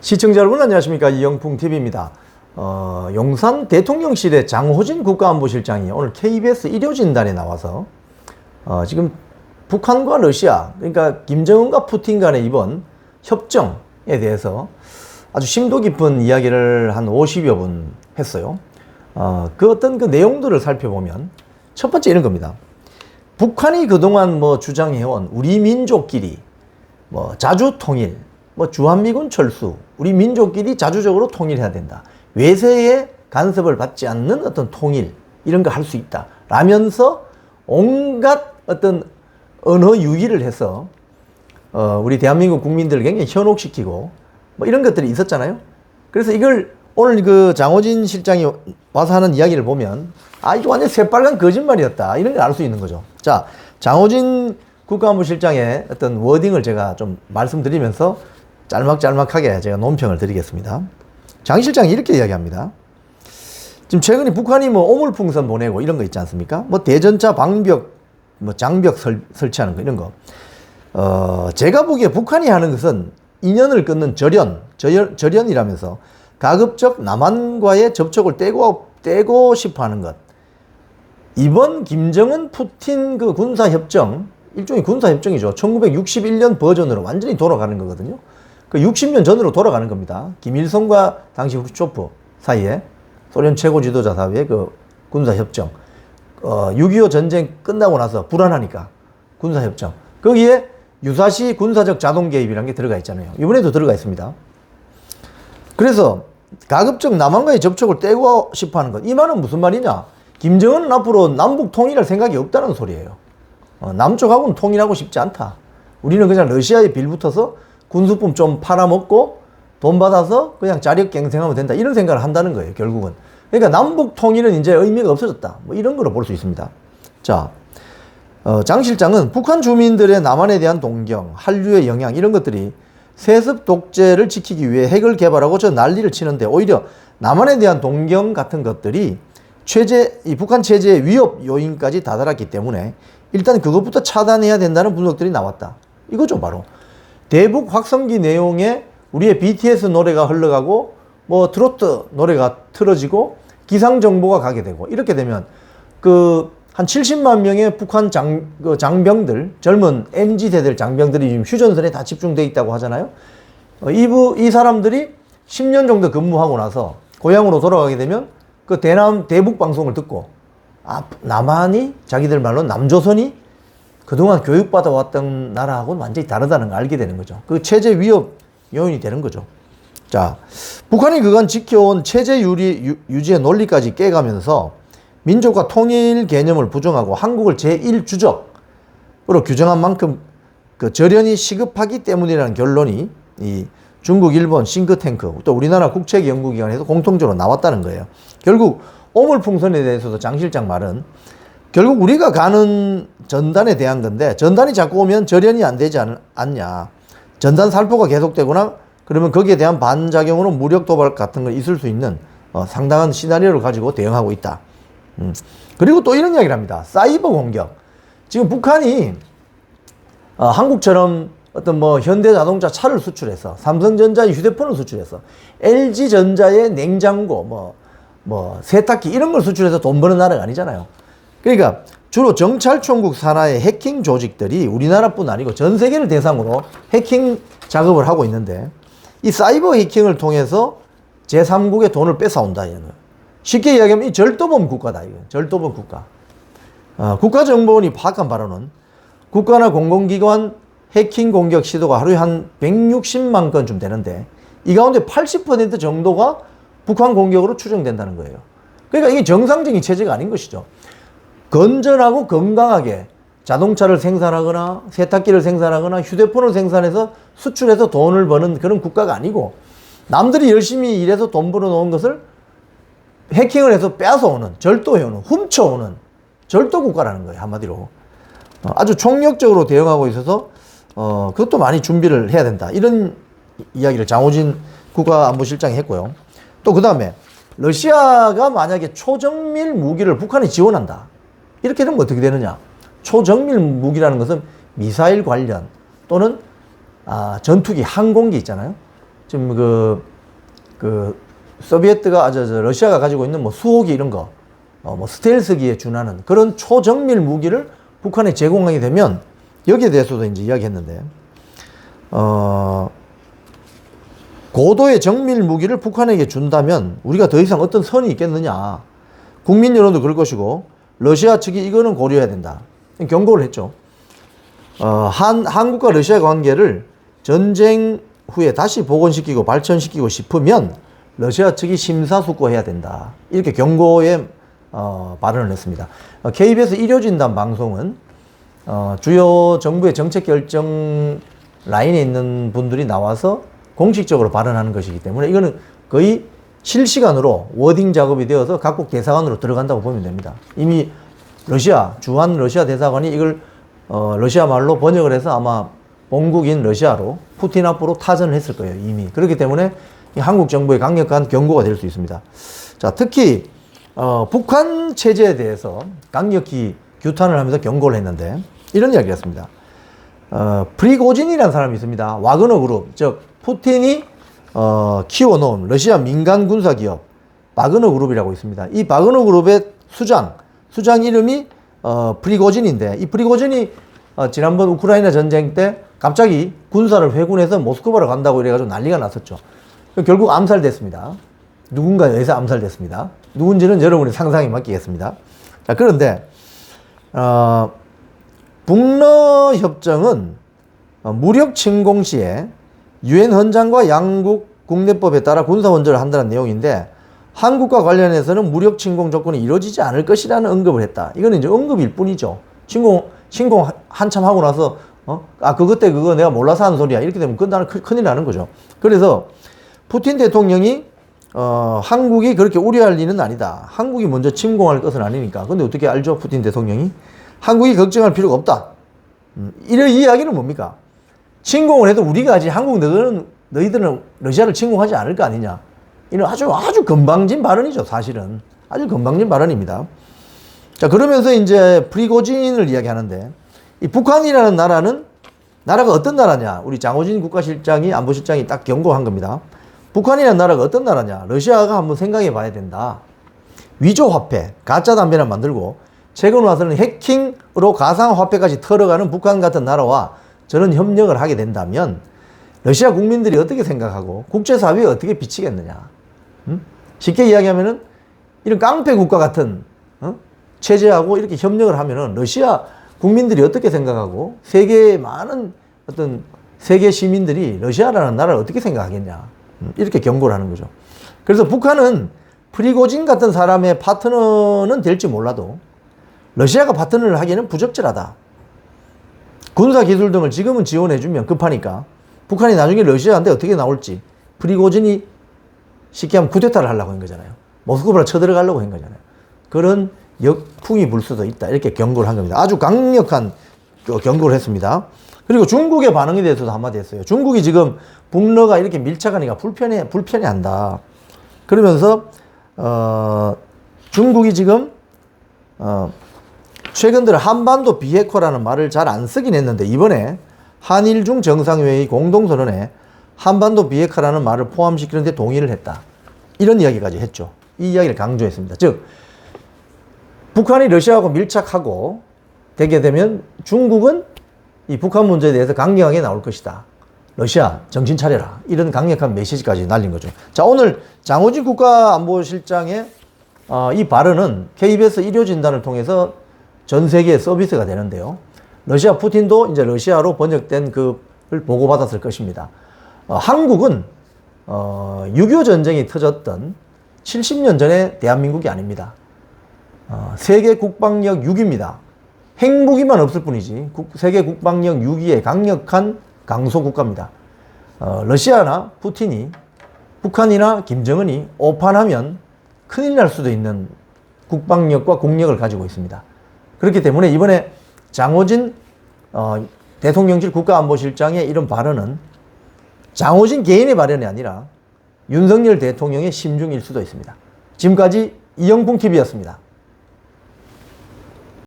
시청자 여러분 안녕하십니까 이영풍TV입니다. 어, 용산 대통령실의 장호진 국가안보실장이 오늘 KBS 일요진단에 나와서 어, 지금 북한과 러시아 그러니까 김정은과 푸틴 간의 이번 협정에 대해서 아주 심도 깊은 이야기를 한 50여 분 했어요. 어, 그 어떤 그 내용들을 살펴보면 첫 번째 이런 겁니다. 북한이 그동안 뭐 주장해온 우리 민족끼리 뭐 자주 통일, 뭐 주한미군 철수, 우리 민족끼리 자주적으로 통일해야 된다. 외세의 간섭을 받지 않는 어떤 통일 이런 거 할 수 있다. 라면서 온갖 어떤 언어 유기를 해서 어, 우리 대한민국 국민들을 굉장히 현혹시키고 뭐 이런 것들이 있었잖아요. 그래서 이걸 오늘 그 장호진 실장이 와서 하는 이야기를 보면 아 이거 완전 새빨간 거짓말이었다 이런 걸 알 수 있는 거죠. 자 장호진 국가안보실장의 어떤 워딩을 제가 좀 말씀드리면서 짤막짤막하게 제가 논평을 드리겠습니다. 장 실장이 이렇게 이야기합니다. 지금 최근에 북한이 뭐 오물풍선 보내고 이런 거 있지 않습니까? 뭐 대전차 방벽, 뭐 장벽 설, 설치하는 거 이런 거. 어, 제가 보기에 북한이 하는 것은 인연을 끊는 절연, 절연, 절연이라면서 가급적 남한과의 접촉을 떼고, 떼고 싶어 하는 것. 이번 김정은 푸틴 그 군사협정, 일종의 군사협정이죠. 1961년 버전으로 완전히 돌아가는 거거든요. 그 60년 전으로 돌아가는 겁니다. 김일성과 당시 후르초프 사이에 소련 최고 지도자 사이의 그 군사협정. 어, 6.25 전쟁 끝나고 나서 불안하니까 군사협정. 거기에 유사시 군사적 자동 개입이라는 게 들어가 있잖아요. 이번에도 들어가 있습니다. 그래서 가급적 남한과의 접촉을 떼고 싶어 하는 것. 이 말은 무슨 말이냐? 김정은은 앞으로 남북 통일할 생각이 없다는 소리예요. 어, 남쪽하고는 통일하고 싶지 않다. 우리는 그냥 러시아에 빌붙어서 군수품 좀 팔아먹고 돈 받아서 그냥 자력갱생하면 된다. 이런 생각을 한다는 거예요, 결국은. 그러니까 남북 통일은 이제 의미가 없어졌다. 뭐 이런 거로 볼 수 있습니다. 자, 어, 장 실장은 북한 주민들의 남한에 대한 동경, 한류의 영향 이런 것들이 세습 독재를 지키기 위해 핵을 개발하고 저 난리를 치는데 오히려 남한에 대한 동경 같은 것들이 체제, 이 북한 체제의 위협 요인까지 다다랐기 때문에 일단 그것부터 차단해야 된다는 분석들이 나왔다. 이거죠, 바로. 대북 확성기 내용에 우리의 BTS 노래가 흘러가고 뭐 트로트 노래가 틀어지고 기상 정보가 가게 되고 이렇게 되면 그 한 70만 명의 북한 장, 그 장병들 젊은 MZ 세대 장병들이 지금 휴전선에 다 집중돼 있다고 하잖아요. 어, 이부 이 사람들이 10년 정도 근무하고 나서 고향으로 돌아가게 되면 그 대남 대북 방송을 듣고 아 남한이 자기들 말로 남조선이 그동안 교육받아 왔던 나라하고는 완전히 다르다는 걸 알게 되는 거죠. 그 체제 위협 요인이 되는 거죠. 자, 북한이 그간 지켜온 체제 유리, 유, 유지의 논리까지 깨가면서 민족과 통일 개념을 부정하고 한국을 제1주적으로 규정한 만큼 그 절연이 시급하기 때문이라는 결론이 이 중국, 일본 싱크탱크 또 우리나라 국책연구기관에서 공통적으로 나왔다는 거예요. 결국 오물풍선에 대해서도 장 실장 말은 결국 우리가 가는 전단에 대한 건데 전단이 자꾸 오면 절연이 안 되지 않, 않냐. 전단 살포가 계속되거나 그러면 거기에 대한 반작용으로 무력 도발 같은 거 있을 수 있는 어, 상당한 시나리오를 가지고 대응하고 있다. 음. 그리고 또 이런 이야기를 합니다. 사이버 공격. 지금 북한이 어, 한국처럼 어떤 뭐 현대 자동차 차를 수출해서 삼성전자의 휴대폰을 수출해서 LG전자의 냉장고 뭐, 뭐 세탁기 이런 걸 수출해서 돈 버는 나라가 아니잖아요. 그러니까 주로 정찰총국 산하의 해킹 조직들이 우리나라뿐 아니고 전 세계를 대상으로 해킹 작업을 하고 있는데 이 사이버 해킹을 통해서 제3국의 돈을 뺏어온다. 얘는. 쉽게 이야기하면 이 절도범 국가다. 이거. 절도범 국가. 어, 국가정보원이 파악한 바로는 국가나 공공기관 해킹 공격 시도가 하루에 한 160만 건쯤 되는데 이 가운데 80% 정도가 북한 공격으로 추정된다는 거예요. 그러니까 이게 정상적인 체제가 아닌 것이죠. 건전하고 건강하게 자동차를 생산하거나 세탁기를 생산하거나 휴대폰을 생산해서 수출해서 돈을 버는 그런 국가가 아니고 남들이 열심히 일해서 돈 벌어 놓은 것을 해킹을 해서 빼앗아오는 절도해오는 훔쳐오는 절도 국가라는 거예요 한마디로. 어, 아주 총력적으로 대응하고 있어서 어, 그것도 많이 준비를 해야 된다. 이런 이야기를 장호진 국가안보실장이 했고요. 또 그 다음에 러시아가 만약에 초정밀 무기를 북한에 지원한다 이렇게 되면 어떻게 되느냐 초정밀 무기라는 것은 미사일 관련 또는 아, 전투기 항공기 있잖아요 지금 그, 그, 소비에트가, 아, 저, 저, 러시아가 가지고 있는 뭐 수호기 이런 거, 어, 뭐 스텔스기에 준하는 그런 초정밀 무기를 북한에 제공하게 되면 여기에 대해서도 이제 이야기했는데, 어, 고도의 정밀 무기를 북한에게 준다면 우리가 더 이상 어떤 선이 있겠느냐. 국민 여론도 그럴 것이고, 러시아 측이 이거는 고려해야 된다. 경고를 했죠. 어, 한, 한국과 러시아 관계를 전쟁 후에 다시 복원시키고 발전시키고 싶으면 러시아 측이 심사숙고해야 된다. 이렇게 경고의 어, 발언을 했습니다. 어, KBS 일요진단 방송은 어, 주요 정부의 정책 결정 라인에 있는 분들이 나와서 공식적으로 발언하는 것이기 때문에 이거는 거의 실시간으로 워딩 작업이 되어서 각국 대사관으로 들어간다고 보면 됩니다. 이미 러시아 주한 러시아 대사관이 이걸 어, 러시아 말로 번역을 해서 아마 본국인 러시아로 푸틴 앞으로 타전을 했을 거예요 이미 그렇기 때문에 이 한국 정부의 강력한 경고가 될 수 있습니다. 자 특히 어, 북한 체제에 대해서 강력히 규탄을 하면서 경고를 했는데 이런 이야기를 했습니다. 어, 프리고진이라는 사람이 있습니다. 와그너 그룹, 즉 푸틴이 어, 키워놓은 러시아 민간 군사 기업 바그너 그룹이라고 있습니다. 이 바그너 그룹의 수장, 수장 이름이 어, 프리고진인데 이 프리고진이 어, 지난번 우크라이나 전쟁 때 갑자기 군사를 회군해서 모스크바로 간다고 이래가지고 난리가 났었죠. 결국 암살됐습니다. 누군가에 의해서 암살됐습니다. 누군지는 여러분의 상상에 맡기겠습니다. 자, 그런데, 어, 북러 협정은 어, 무력 침공 시에 유엔 헌장과 양국 국내법에 따라 군사 원조를 한다는 내용인데 한국과 관련해서는 무력 침공 조건이 이루어지지 않을 것이라는 언급을 했다. 이거는 이제 언급일 뿐이죠. 침공 침공 한참 하고 나서 어? 아 그것 때 그거 내가 몰라서 하는 소리야. 이렇게 되면 그건 나는 큰일 나는 거죠. 그래서 푸틴 대통령이 어, 한국이 그렇게 우려할 리는 아니다. 한국이 먼저 침공할 것은 아니니까. 근데 어떻게 알죠? 푸틴 대통령이? 한국이 걱정할 필요가 없다. 음, 이런 이야기는 뭡니까? 침공을 해도 우리가 아직 한국 너희들은, 너희들은 러시아를 침공하지 않을 거 아니냐. 이런 아주, 아주 건방진 발언이죠, 사실은. 아주 건방진 발언입니다. 자, 그러면서 이제 프리고진을 이야기하는데, 이 북한이라는 나라는, 나라가 어떤 나라냐. 우리 장호진 국가실장이, 안보실장이 딱 경고한 겁니다. 북한이라는 나라가 어떤 나라냐. 러시아가 한번 생각해 봐야 된다. 위조 화폐, 가짜 담배를 만들고, 최근 와서는 해킹으로 가상 화폐까지 털어가는 북한 같은 나라와 저런 협력을 하게 된다면 러시아 국민들이 어떻게 생각하고 국제사회에 어떻게 비치겠느냐. 음? 쉽게 이야기하면은 이런 깡패 국가 같은 어? 체제하고 이렇게 협력을 하면은 러시아 국민들이 어떻게 생각하고 세계의 많은 어떤 세계 시민들이 러시아라는 나라를 어떻게 생각하겠냐. 음, 이렇게 경고를 하는 거죠. 그래서 북한은 프리고진 같은 사람의 파트너는 될지 몰라도 러시아가 파트너를 하기에는 부적절하다. 군사 기술 등을 지금은 지원해주면 급하니까 북한이 나중에 러시아한테 어떻게 나올지 프리고진이 쉽게 하면 쿠데타를 하려고 한 거잖아요. 모스크바를 쳐들어가려고 한 거잖아요. 그런 역풍이 불 수도 있다. 이렇게 경고를 한 겁니다. 아주 강력한 경고를 했습니다. 그리고 중국의 반응에 대해서도 한마디 했어요. 중국이 지금 북러가 이렇게 밀착하니까 불편해, 불편해 한다. 그러면서, 어, 중국이 지금, 어, 최근 들어 한반도 비핵화라는 말을 잘 안 쓰긴 했는데 이번에 한일중 정상회의 공동선언에 한반도 비핵화라는 말을 포함시키는데 동의를 했다. 이런 이야기까지 했죠. 이 이야기를 강조했습니다. 즉, 북한이 러시아하고 밀착하고 되게 되면 중국은 이 북한 문제에 대해서 강경하게 나올 것이다. 러시아 정신 차려라. 이런 강력한 메시지까지 날린 거죠. 자, 오늘 장호진 국가안보실장의 어, 이 발언은 KBS 일요 진단을 통해서 전 세계에 서비스가 되는데요. 러시아 푸틴도 이제 러시아로 번역된 그걸 보고받았을 것입니다. 어, 한국은 어, 6.25 전쟁이 터졌던 70년 전의 대한민국이 아닙니다. 어, 세계 국방력 6위입니다. 핵무기만 없을 뿐이지 국, 세계 국방력 6위의 강력한 강소 국가입니다. 어, 러시아나 푸틴이 북한이나 김정은이 오판하면 큰일 날 수도 있는 국방력과 국력을 가지고 있습니다. 그렇기 때문에 이번에 장호진 어, 대통령실 국가안보실장의 이런 발언은 장호진 개인의 발언이 아니라 윤석열 대통령의 심중일 수도 있습니다. 지금까지 이영풍 TV였습니다.